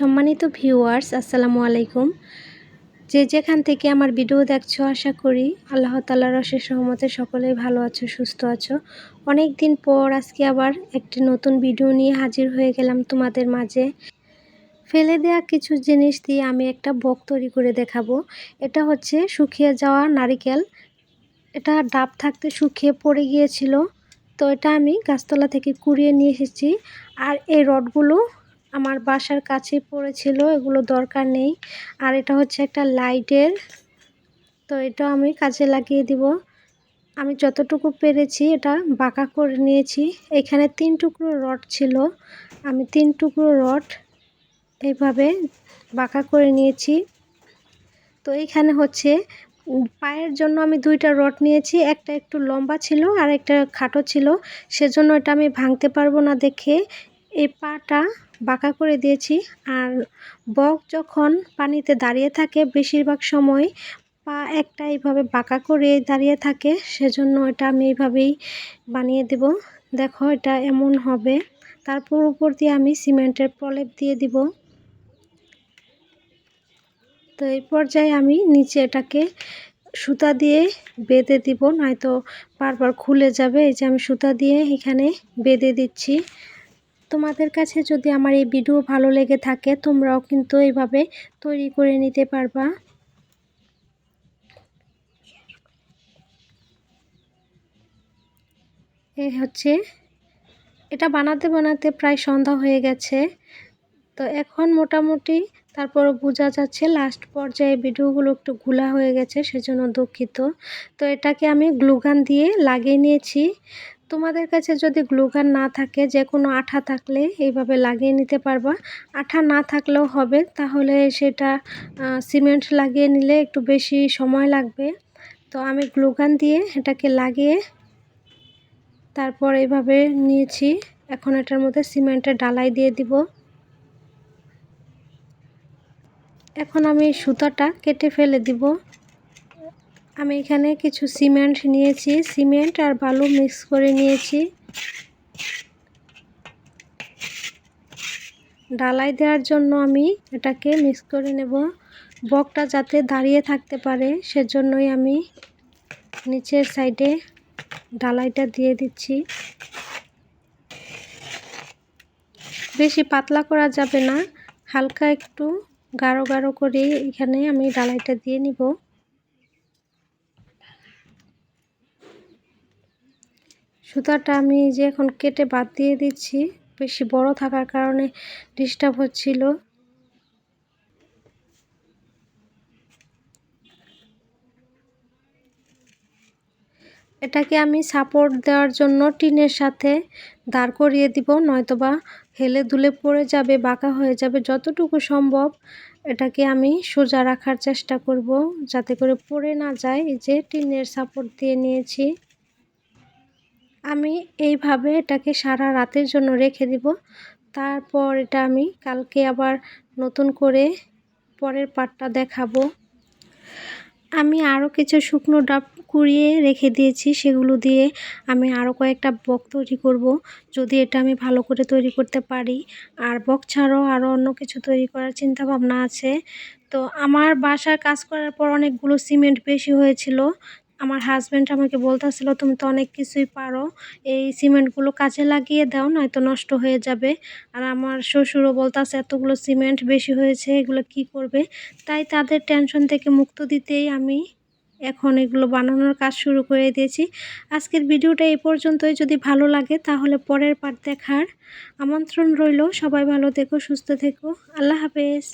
সম্মানিত ভিউয়ার্স আসসালামু আলাইকুম। যে যেখান থেকে আমার ভিডিও দেখছ, আশা করি আল্লাহ তালার অশেষ সহমতে সকলেই ভালো আছো, সুস্থ আছো। অনেক দিন পর আজকে আবার একটি নতুন ভিডিও নিয়ে হাজির হয়ে গেলাম তোমাদের মাঝে। ফেলে দেওয়া কিছু জিনিস দিয়ে আমি একটা বক তৈরি করে দেখাবো। এটা হচ্ছে শুকিয়ে যাওয়া নারিকেল। এটা ডাব থাকতে শুকিয়ে পড়ে গিয়েছিল। তো এটা আমি গাছতলা থেকে কুড়িয়ে নিয়ে এসেছি। আর এই রডগুলো আমার বাসার কাছে পড়েছিল, এগুলো দরকার নেই। আর এটা হচ্ছে একটা লাইটের, তো এটা আমি কাজে লাগিয়ে দিব। আমি যতটুকু পেরেছি এটা বাঁকা করে নিয়েছি। এখানে তিন টুকরো রড ছিল। আমি তিন টুকরো রড এইভাবে বাঁকা করে নিয়েছি। তো এইখানে হচ্ছে পায়ের জন্য আমি দুইটা রড নিয়েছি। একটা একটু লম্বা ছিল আর একটা খাটো ছিল। সেজন্য এটা আমি ভাঙতে পারব না দেখে। এই পাটা বাঁকা করে দিয়েছি। আর বক যখন পানিতে দাঁড়িয়ে থাকে, বেশিরভাগ সময় পা একটা এইভাবে বাঁকা করে দাঁড়িয়ে থাকে, সেজন্য এটা আমি এইভাবেই বানিয়ে দেব। দেখো এটা এমন হবে। তারপর উপর দিয়ে আমি সিমেন্টের প্রলেপ দিয়ে দিব। তো এই পর্যায়ে আমি নিচে এটাকে সুতা দিয়ে বেঁধে দিব, নয়তো বারবার খুলে যাবে। এই যে আমি সুতা দিয়ে এখানে বেঁধে দিচ্ছি। তোমাদের কাছে যদি আমার এই ভিডিও ভালো লেগে থাকে, তোমরাও কিন্তু এইভাবে তৈরি করে নিতে পারবা। এ হচ্ছে, এটা বানাতে বানাতে প্রায় সন্ধ্যা হয়ে গেছে। তো এখন মোটামুটি তারপর বোঝা যাচ্ছে লাস্ট পর্যায়ে ভিডিওগুলো একটু ঘোলা হয়ে গেছে, সেজন্য দুঃখিত। তো এটাকে আমি গ্লুগান দিয়ে লাগিয়ে নিয়েছি। তোমাদের কাছে যদি গ্লুগান না থাকে যে কোনো আঠা থাকলে এইভাবে লাগিয়ে নিতে পারবা। আঠা না থাকলেও হবে, তাহলে সেটা সিমেন্ট লাগিয়ে নিলে একটু বেশি সময় লাগবে। তো আমি গ্লুগান দিয়ে এটাকে লাগিয়ে তারপর এইভাবে নিয়েছি। এখন এটার মধ্যে সিমেন্টের ডালাই দিয়ে দিব। এখন আমি সুতাটা কেটে ফেলে দিব। আমি এখানে কিছু সিমেন্ট নিয়েছি। সিমেন্ট আর বালু মিক্স করে নিয়েছি। ডালাই দেওয়ার জন্য আমি এটাকে মিক্স করে নেব। বকটা যাতে দাঁড়িয়ে থাকতে পারে, সেজন্যই আমি নিচের সাইডে ডালাইটা দিয়ে দিচ্ছি। বেশি পাতলা করা যাবে না, হালকা একটু গাঢ় গাঢ় করে এখানে আমি ডালাইটা দিয়ে নিব। সুতাটা আমি যে এখন কেটে বাদ দিয়ে দিচ্ছি। বেশি বড় থাকার কারণে ডিস্টার্ব হচ্ছিল। এটাকে আমি সাপোর্ট দেওয়ার জন্য টিনের সাথে দাঁড় করিয়ে দিব, নয়তোবা হেলে দুলে পড়ে যাবে, বাঁকা হয়ে যাবে, যতটুকু সম্ভব এটাকে আমি সোজা রাখার চেষ্টা করব, যাতে করে পড়ে না যায়। এই যে টিনের সাপোর্ট দিয়ে নিয়েছি। আমি এইভাবে এটাকে সারা রাতের জন্য রেখে দিব। তারপর এটা আমি কালকে আবার নতুন করে পরের পাটটা দেখাবো। আমি আরও কিছু শুকনো ডাব কুড়িয়ে রেখে দিয়েছি, সেগুলো দিয়ে আমি আরও কয়েকটা বক তৈরি করব, যদি এটা আমি ভালো করে তৈরি করতে পারি। আর বক ছাড়াও আরও অন্য কিছু তৈরি করার চিন্তা ভাবনা আছে। তো আমার বাসার কাজ করার পর অনেকগুলো সিমেন্ট বেশি হয়েছিল আমার হাজব্যান্ড আমাকে বলতেছিল, তুমি তো অনেক কিছুই পারো, এই সিমেন্টগুলো কাজে লাগিয়ে দাও, নয়তো নষ্ট হয়ে যাবে। আর আমার শ্বশুরও বলতেছে, এতগুলো সিমেন্ট বেশি হয়েছে, এগুলো কি করবে? তাই তাদের টেনশন থেকে মুক্ত দিতেই আমি এখন এগুলো বানানোর কাজ শুরু করে দিয়েছি। আজকের ভিডিওটা এই পর্যন্তই। যদি ভালো লাগে, তাহলে পরের পার্ট দেখার আমন্ত্রণ রইল। সবাই ভালো থেকো, সুস্থ থেকো। আল্লাহ হাফেজ।